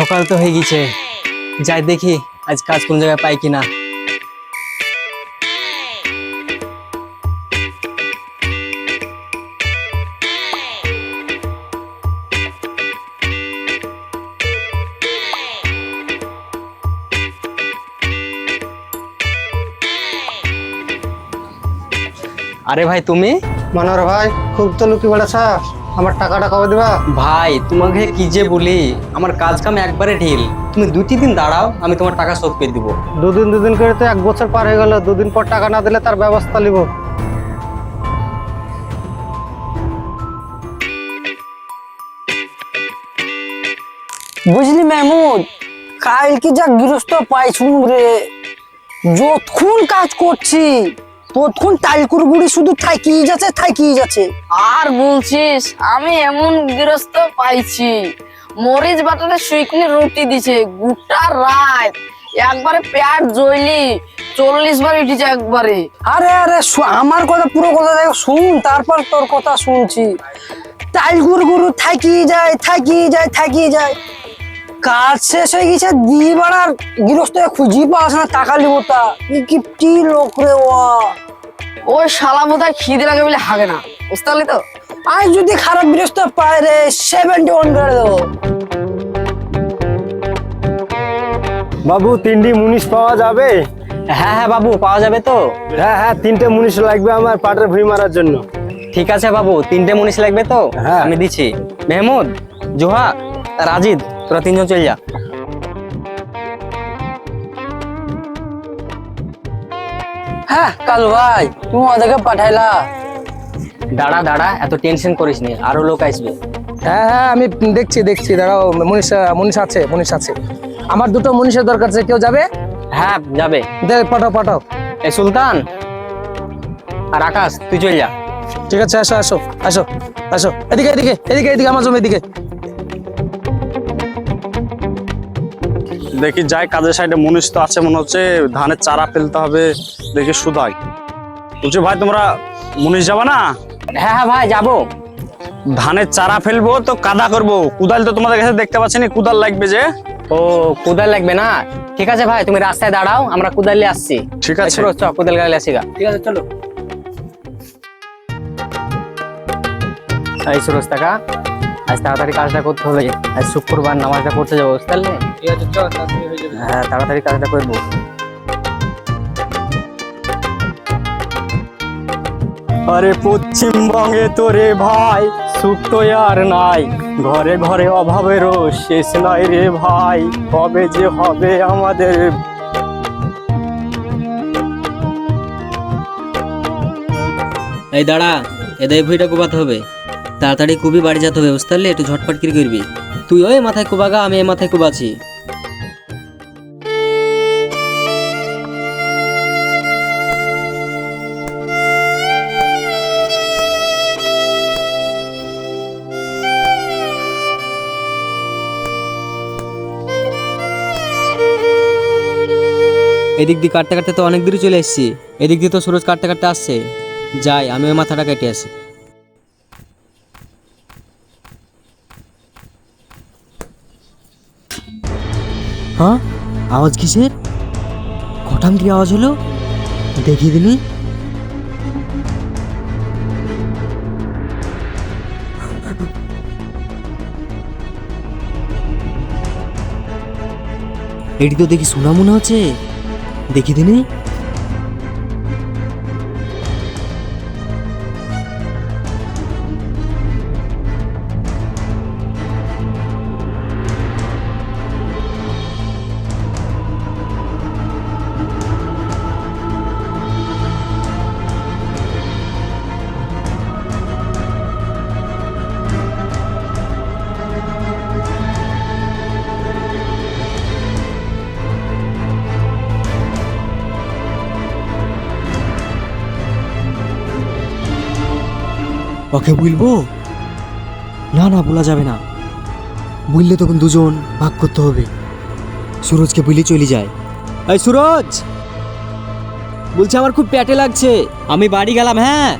সকাল তো হয়ে গেছে। যাই দেখি আজ কাজ কোন জায়গায় পাই কিনা। আরে ভাই, তুমি? মনোহর ভাই, খুব তো লুকি বেড়াছ আমার টাকাটা কবে দিবা? ভাই তোমাকে কি যে বলি আমার কাজ কাম একবারে ঢিল। তুমি দু তিন দিন দাঁড়াও আমি তোমার টাকা শোধ করে দিব। দুদিন দুদিন করে তো এক বছর পার হয়ে গেল দুদিন পর টাকা না দিলে তার ব্যবস্থা নিব। বুঝলি মেহমুদ কালকে যা গৃহস্থ পাইছুন রে যতক্ষণ কাজ করছি। ততক্ষণ টাইলকুর গুড়ি শুধু থাইকিয়ে যাচ্ছে থাইকিয়ে যাচ্ছে। আর বলছিস আমি এমন গৃহস্থ পাইছি। মরিচ বাটাতে শুকনি রুটি দিছে গোটা রাত। একবারে পেট জ্বলি চল্লিশ বার উঠেছে একবারে। আরে আরে আমার কথা পুরো কথা দেখ শুন তারপর তোর কথা শুনছি। টাইলকুর গুরু থাকিয়ে যায় থাকিয়ে যায় থাকিয়ে যায়। কাজ শেষ হয়ে গেছে দিয়ে বাড়ার গৃহস্থ খুঁজি পাস না টাকা লিব তা। কিপটি লোক রে ওয়া ওই শালা বোধহয় খিদে লাগে বলে হাগে না বুঝতে পারলি তো? আজ যদি খারাপ গৃহস্থ পায় রে সেভেন্টি ওয়ান করে দেবো। বাবু তিনটি মুনিশ পাওয়া যাবে? হ্যাঁ হ্যাঁ বাবু পাওয়া যাবে তো। হ্যাঁ হ্যাঁ তিনটে মুনিশ লাগবে আমার পাটের ভুঁই মারার জন্য। ঠিক আছে বাবু তিনটে মুনিশ লাগবে তো? হ্যাঁ। আমি দিচ্ছি। মেহমুদ জোহা রাজিদ। তোরা তিনজন চল যা। হ্যাঁ কালু ভাই তুমি ওদেরকে পাঠাইলা। দাঁড়া দাঁড়া এত টেনশন করিস নি আরও লোক আসবে। হ্যাঁ হ্যাঁ আমি দেখছি দেখছি দাঁড়াও মনীষা মনীষ আছে মনীষ আছে। আমার দুটো মনীষের দরকার আছে কেউ যাবে? হ্যাঁ যাবে। দে পাঠাও পাঠাও। এই সুলতান আর আকাশ তুই চল যা। ঠিক আছে আসো আসো আসো আসো। এদিকে এদিকে এদিকে এদিকে আমার জমি এদিকে। দেখি যাই কাজের সাইডে মনীষ তো আছে মনে হচ্ছে ধানের চারা ফেলতে হবে দেখি সুধাই বলছি ভাই তোমরা মনীষ যাবা না? হ্যাঁ হ্যাঁ ভাই যাব। ধানের চারা ফেলব তো কাদা করব। কুদাল তো তোমাদের কাছে দেখতে পাচ্ছি না কুদাল লাগবে যে? ও কোদাল লাগবে না? ঠিক আছে ভাই তুমি রাস্তায় দাঁড়াও আমরা কোদালে আসছি। ঠিক আছে। কোদাল গাড়ি আসি গা। ঠিক আছে চলো। এই সুরজ টাকা আজ তাড়াতাড়ি কাজটা করতে হবে আজ শুক্রবার নামাজটা করতে যাব বুঝতে পারলে? হ্যাঁ তাড়াতাড়ি কাজটা করব আরে পশ্চিমবঙ্গে তোরে ভাই সুখ তো আর নাই। ঘরে ঘরে অভাবেরও শেষ নাই রে ভাই কবে যে হবে আমাদের? এই দাঁড়া এদের ভুঁইটা কোবাতে হবে। তাড়াতাড়ি কুবি বাড়ি যেতে হবে বুঝতে একটু ঝটপট কি করবি। তুই ওই মাথায় কুবাগা, আমি এই মাথায় কুবাছি এদিক দিয়ে কাটতে কাটতে তো অনেক দূরে চলে এসেছি। এদিক দিয়ে তো সুরজ কাটতে কাটতে আসছে। যাই, আমি ওই মাথাটা কেটে আসি। হ্যাঁ? আওয়াজ কিসের? কটাম কি আওয়াজ হলো? দেখিয়ে দিলি। এটি তো দেখি শোনা মনে হচ্ছে। দেখি দিনি ওকে বলব? না না বলা যাবে না। বললে তখন দুজন ভাগ করতে হবে। সুরজকে বলে চলে যায়। এই সুরজ! বলছে আমার খুব পেটে লাগছে। আমি বাড়ি গেলাম হ্যাঁ?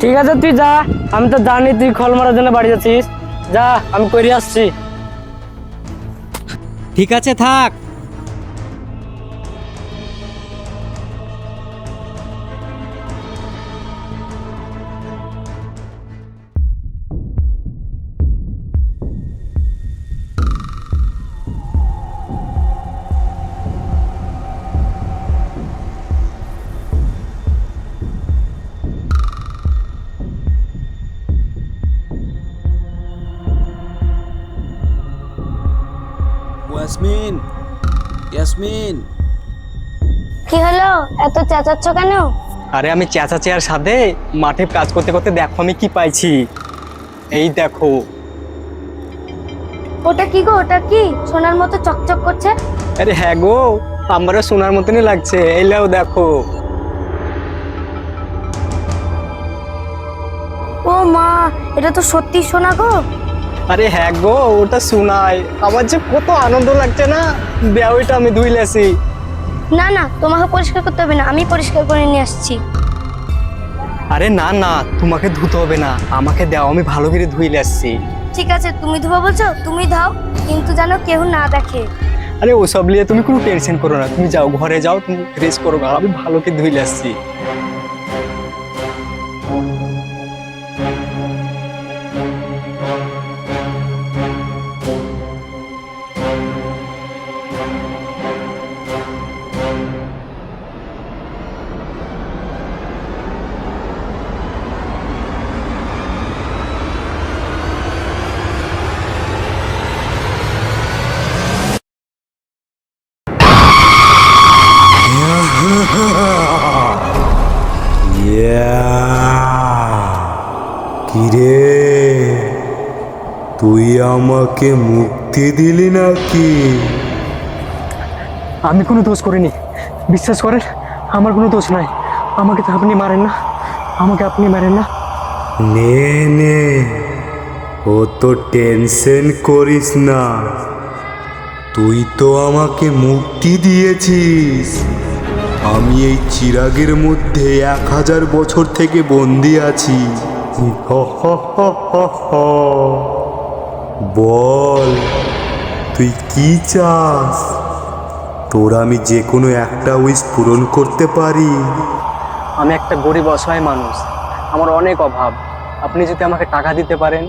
ঠিক আছে তুই যা। আমি তো জানি তুই খল মারার জন্য বাড়ি যাচ্ছিস। যা আমি করে আসছি। ঠিক আছে থাক। ইয়াসমিন ইয়াসমিন কি হলো? এত চেঁচাচ্ছ কেন? আরে আমি চেঁচা চেয়ার সাথে মাঠে কাজ করতে করতে দেখো আমি কি পাইছি। এই দেখো। ওটা কি গো? ওটা কি? সোনার মতো চকচক করছে? আরে হ্যাঁ গো আমারও সোনার মতনই লাগছে। এইলাও দেখো। ও মা এটা তো সত্যি সোনা গো। আরে হ্যাঁ গো ওটা শোনাই। আমার যে কত আনন্দ লাগছে না? দেও ওইটা আমি ধুইলেছি না না তোমাকে পরিষ্কার করতে হবে না আমি পরিষ্কার করে নিয়ে আসছি। আরে না না তোমাকে ধুতে হবে না আমাকে দাও আমি ভালো করে ধুইলে আসছি। ঠিক আছে তুমি ধোবো বলছো? তুমি ধাও কিন্তু যেন কেউ না দেখে। আরে ওসব নিয়ে তুমি কোনো টেনশন করো না তুমি যাও ঘরে যাও তুমি ফ্রেশ করো আমি ভালো করে ধুইলে আসছি। আমাকে মুক্তি দিলি নাকি? আমি কোনো দোষ করিনি। বিশ্বাস করেন আমার কোনো দোষ নাই। আমাকে তো আপনি মারেন না। আমাকে আপনি মারেন না। নে নে। ও তো টেনশন করিস না। তুই তো আমাকে মুক্তি দিয়েছিস। আমি এই চিরাগের মধ্যে এক হাজার বছর থেকে বন্দি আছি। হ হ হ হ হ। বল তুই কি চাস? তোর আমি যে কোনো একটা উইশ পূরণ করতে পারি। আমি একটা গরিব অসহায় মানুষ। আমার অনেক অভাব। আপনি যদি আমাকে টাকা দিতে পারেন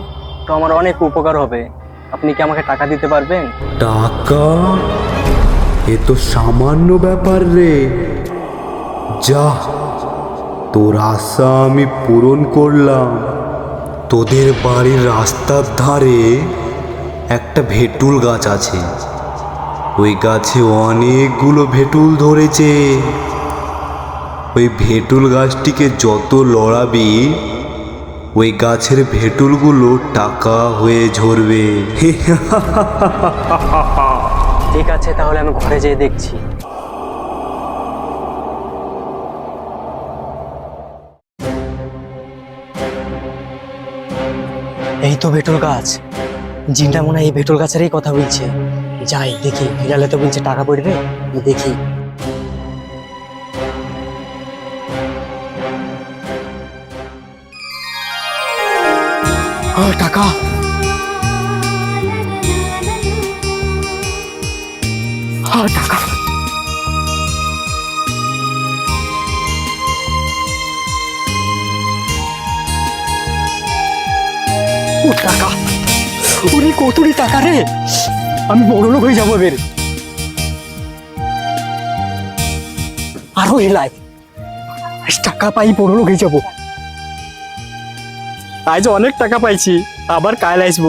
তো আমার অনেক উপকার হবে। আপনি কি আমাকে টাকা দিতে পারবেন? টাকা? এ তো সামান্য ব্যাপার রে। যা তোর আশা আমি পূরণ করলাম। তোদের বাড়ির রাস্তার ধারে একটা ভেটুল গাছ আছে। ওই গাছে অনেকগুলো ভেটুল ধরেছে। ওই ভেটুল গাছটিকে যত লড়াবি, ওই গাছের ভেটুলগুলো টাকা হয়ে ঝরবে। ঠিক আছে, তাহলে আমি ঘরে যেয়ে দেখছি। এই তো ভেটুল গাছ। জিনটা মনে হয় এই ভেটুল গাছেরই কথা বলছে। যাই, দেখি হিরালে তো বলছে টাকা পড়বে? দেখি। টাকা! টাকা! টাকা! ওরে কতুরি টাকা রে? আমি বড় লোক হয়ে যাব এবার আরও এলাই। টাকা পাই বড় লোক হয়ে যাব। আজ অনেক টাকা পাইছি, আবার কাল আসব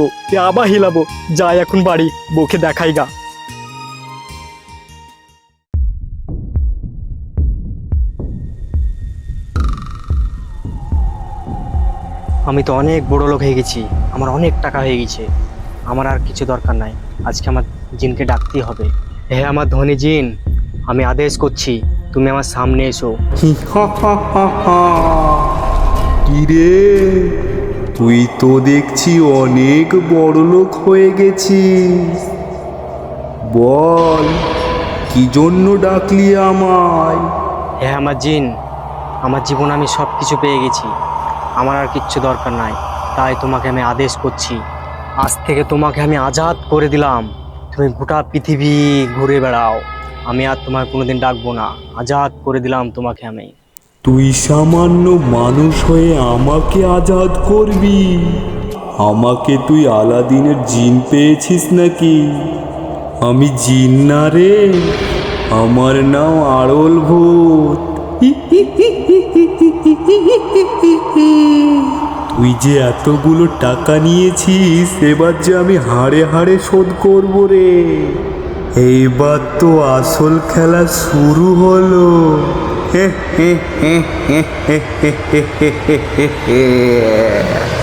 আবার হিলাবো, যাই এখন বাড়ি, বউকে দেখাই গা। আমি তো অনেক বড় লোক হয়ে গেছি আমার অনেক টাকা হয়ে গেছে। আমার আর কিছু দরকার নাই আজকে আমার জিনকে ডাকতেই হবে। হে আমার ধনী জিন আমি আদেশ করছি তুমি আমার সামনে এসো। রে? তুই তো দেখছি অনেক বড় লোক হয়ে গেছিস। বল কি জন্য ডাকলি আমায়? হ্যাঁ আমার জিন আমার জীবন আমি সব কিছু পেয়ে গেছি। আমার আর কিচ্ছু দরকার নাই। তাই তোমাকে আমি আদেশ করছি। আজ থেকে তোমাকে আমি আজাদ করে দিলাম। তুমি গোটা পৃথিবী ঘুরে বেড়াও। আমি আর তোমায় কোনোদিন ডাকবো না। আজাদ করে দিলাম তোমাকে আমি। তুই সামান্য মানুষ হয়ে আমাকে আজাদ করবি। আমাকে তুই আলাদিনের জিন পেয়েছিস নাকি? আমি জিন না রে। আমার নাম আড়ল ভূত। তুই যে এতগুলো টাকা নিয়েছিস এবার যে আমি হাড়ে হাড়ে শোধ করব রে এইবার তো আসল খেলা শুরু হলো হে হে হে হে হে হে হে হে